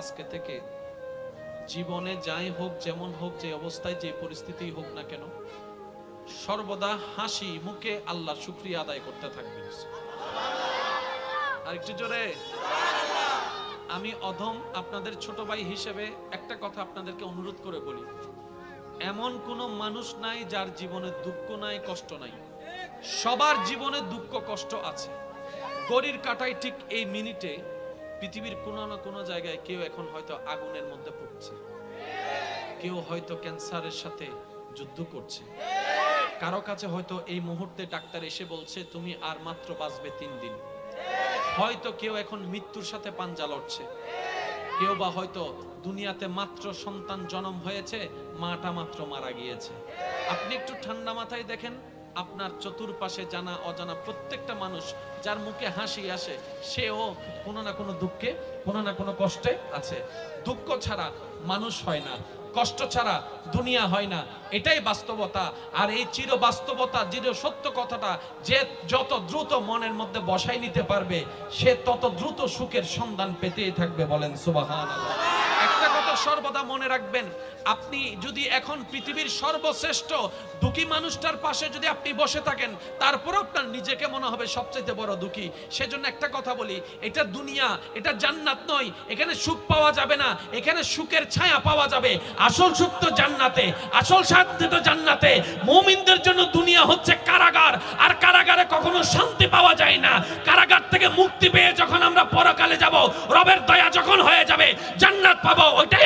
আজকে থেকে জীবনে যাই হোক, যেমন হোক, যে অবস্থায়, যে পরিস্থিতি হোক না কেন, সর্বদা হাসি মুখে আল্লাহর শুক্রিয়া আদায় করতে থাকবেন আর একটু জোরে। আমি অধম আপনাদের ছোট ভাই হিসেবে একটা কথা আপনাদেরকে অনুরোধ করে বলি। এমন কোন মানুষ নাই যার জীবনে দুঃখ নাই, কষ্ট নাই। সবার জীবনে দুঃখ, কষ্ট আছে। গড়ির কাটাই ঠিক এই মিনিটে পৃথিবীর কোনো না কোনো জায়গায় কেউ এখন হয়তো আগুনের মধ্যে পড়ছে। কেউ হয়তো ক্যান্সারের সাথে যুদ্ধ করছে। কারও কাছে হয়তো এই মুহূর্তে ডাক্তার এসে বলছে, তুমি আর মাত্র বাঁচবে তিন দিন। হয়তো কেউ এখন মৃত্যুর সাথে পাঞ্জা লড়ছে। কেউ বা হয়তো দুনিয়াতে মাত্র সন্তান জন্ম হয়েছে, মাটা মাত্র মারা গিয়েছে। আপনি একটু ঠান্ডা মাথায় দেখেন আপনার চতুর্পাশে জানা অজানা প্রত্যেকটা মানুষ যার মুখে হাসি আসে, সেও কোনো না কোনো দুঃখে, কোনো না কোনো কষ্টে আছে। দুঃখ ছাড়া মানুষ হয় না, কষ্ট ছাড়া দুনিয়া হয় না। এটাই বাস্তবতা। আর এই চির বাস্তবতা, চির সত্য কথাটা যে যত দ্রুত মনের মধ্যে বসাই নিতে পারবে, সে তত দ্রুত সুখের সন্ধান পেতেই থাকবে বলেন কথা সর্বদা মনে রাখবেন, আপনি যদি এখন পৃথিবীর সর্বশ্রেষ্ঠ দুঃখী মানুষটার পাশে যদি আপনি বসে থাকেন তারপর আপনার নিজেকে মনে হবে সবচেয়ে বড় দুঃখী। সেজন্য একটা কথা বলি, এটা দুনিয়া, এটা জান্নাত নয়, এখানে সুখ পাওয়া যাবে না, এখানে সুখের ছায়া পাওয়া যাবে। আসল সুখ তো জান্নাতে, আসল শান্তি তো জান্নাতে। মুমিনদের জন্য দুনিয়া হচ্ছে কারাগার, আর কারাগারে কখনো শান্তি পাওয়া যায় না। কারাগার থেকে মুক্তি পেয়ে যখন আমরা পরকালে যাব, রবের দয়া যখন হয়ে যাবে, জান্নাত পাবো, ওইটাই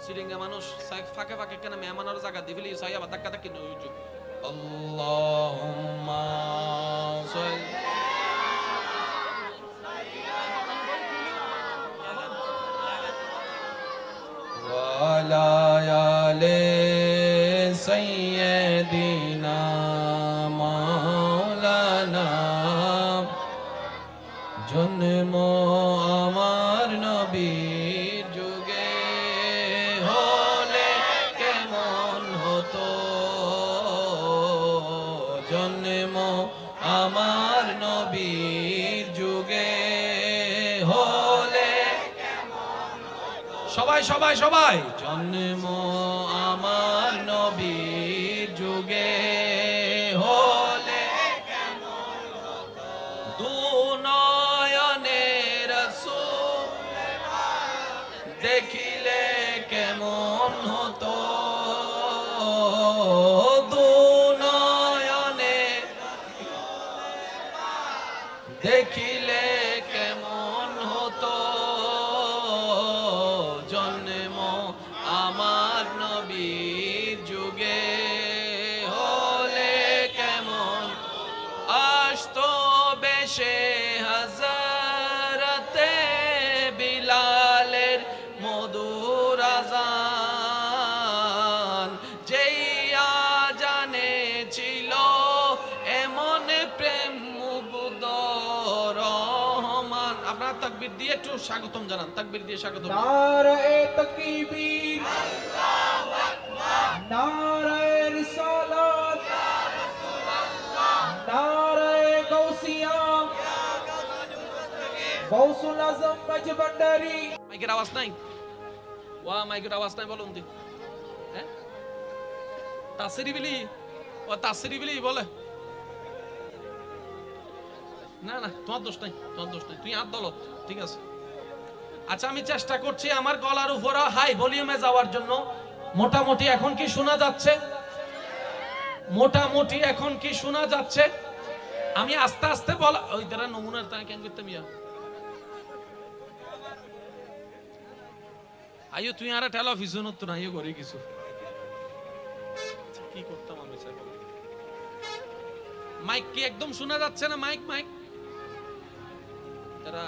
সিরিঙ্গা মানুষ সাই- ফাঁকে ফাঁকে কেন মেহমানের জায়গা দিবিলি সাই আবার ধাক্কা ধাক্কি নই হইছে আল্লাহুম্মা সাল্লি وعلى آل سيدنا مولانا জন্ম আমার নবীর নবীর যুগে হলে সবাই সবাই সবাই। জন্ম আমার নবীর যুগে হলে দুনয়নে রসূল দেখিলে কেমন হতো? তাকবীর দিয়ে একটু স্বাগতম জানান। তাকবীর দিয়ে স্বাগতম। নারায়ে তাকবীর। নারায়ে রিসালাত। নারায়ে গাউসিয়া গাউসুল আজম মজবন্ডারি মাইকের আওয়াজ নাই? ওয়া মাইকের আওয়াজ নাই বলুন দি। হ্যাঁ? তাসরি বিলি ও তাসরি বিলি বলে। না না তোমার দোষ নাই তোমার দোষ নাই। তুই হাত দলত ঠিক আছে? আচ্ছা আমি চেষ্টা করছি আমার গলার উপরে হাই ভলিউমে যাওয়ার জন্য। মোটামুটি এখন কি শোনা যাচ্ছে? মোটামুটি এখন কি শোনা যাচ্ছে? আমি আস্তে আস্তে বলা ওই তারা নমুনার তাই কেন করতে মিয়া? আইও তুই আর ঠেলা ফিসুন তো না ইয়ে করি কিছু। আচ্ছা, কি করতাম আমি মাইক কি একদম শোনা যাচ্ছে না? Mike mike. তারা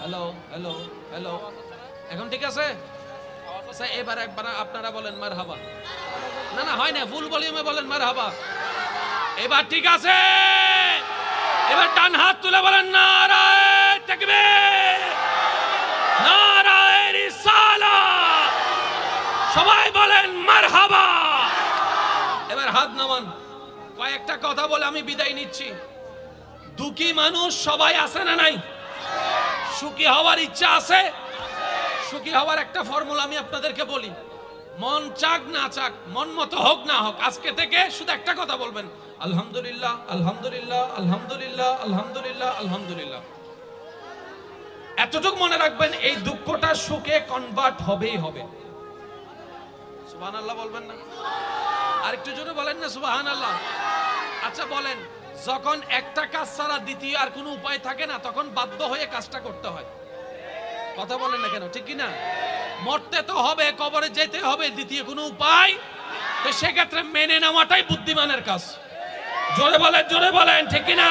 হ্যালো হ্যালো হ্যালো এখন ঠিক আছে? আচ্ছা এবার একবার আপনারা বলেন মার হাবা না না, হয় না ফুল ভলিউমে বলেন মার হাবা এবার ঠিক আছে? এবার ডান হাত তুলে বলেন, নারায় তাকবীর। নারায় রিসালাত সবাই বলেন মারহাবা। এবার হাত নামান। কয়েকটা কথা বলে আমি বিদায় নিচ্ছি। দুঃখী মানুষ সবাই আছে না নাই? সুখী হওয়ার ইচ্ছা আছে? সুখী হওয়ার একটা ফর্মুলা আমি আপনাদেরকে বলি। মন চাক না চাক, মন মতো হোক না হোক, আজকে থেকে শুধু একটা কথা বলবেন। আলহামদুলিল্লাহ আলহামদুলিল্লাহ আলহামদুলিল্লাহ আলহামদুলিল্লাহ আলহামদুলিল্লাহ। এতটুকু মনে রাখবেন, এই দুঃখটা সুখে কনভার্ট হবেই হবে। সুবহান আল্লাহ বলবেন না? আরেকটু জোরে বলেন না সুবহান আল্লাহ আচ্ছা বলেন। যখন একটা কাজ ছাড়া দ্বিতীয় আর কোনো উপায় থাকে না, তখন বাধ্য হয়ে কাজটা করতে হয়। কথা বলেন না কেন, ঠিক না? মরতে তো হবে, কবরে যেতে হবে, দ্বিতীয় কোনো উপায়? তো সেক্ষেত্রে মেনে নেওয়াটাই বুদ্ধিমানের কাজ। জোরে বলেন জোরে বলেন, ঠিক কি না?